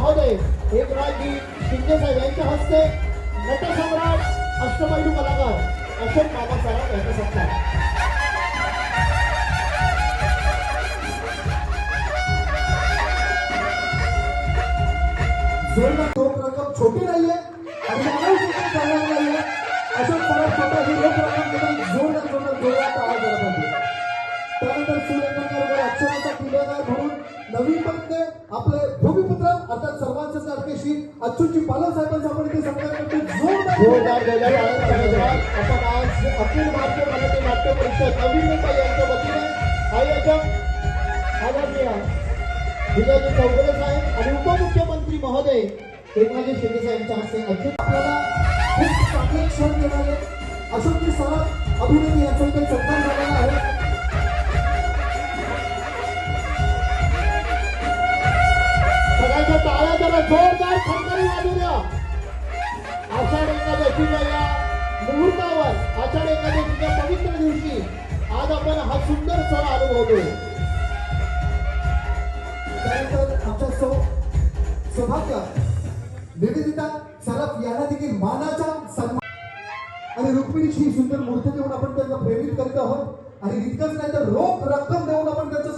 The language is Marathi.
एकनाथजी शिंदे साहेब यांच्या हस्ते नटसम्राट अष्टपैलू कलाकार अशोक बाबासाहेब यांचा सत्कार रोख रक्कम छोटी नाहीये आणि मानव चालणार नाहीये. अशोक सराफ छोटा ही रोख रक्कम देखील जोरदार जोरदार जोरात आवाज त्यानंतर सूर्यकांत अक्षराचा किल्लेदार म्हणून नवीन पत्ते आपले भूमिपुत्र अच्युतजी पालक साहेबांचा आपण इथे सत्कार करतो. जोरदार आपण आज अखिल भारतीय मराठी नाट्य परिषद नवी मुंबई यांच्या वतीने आयोजक आदरणीय विजयजी चौगुले साहेब आणि उपमुख्यमंत्री महोदय एकनाथजी शिंदे साहेबांच्या हस्ते अध्यक्ष आपल्याला खूप चांगले क्षण देणारे अशोकजी सराफ अभिनेते यांचा इथे सत्कार टाळ्या जोरदार खणखणी वाजू द्या. आषाढ एकादशीच्या या मुहूर्तावर आषाढ एकादशीच्या पवित्र दिवशी आज आपण हा सुंदर सण अनुभवतो त्यानंतर आमच्या सौ सौभाग्य निवेदिता सरफ यांना देखील मानाचा सन्मान. आणि रुक्मिणीची सुंदर मूर्ती देऊन आपण त्यांना प्रेरित करीत आहोत. आणि इतकंच नाही तर रोख रक्कम देऊन आपण त्यांचं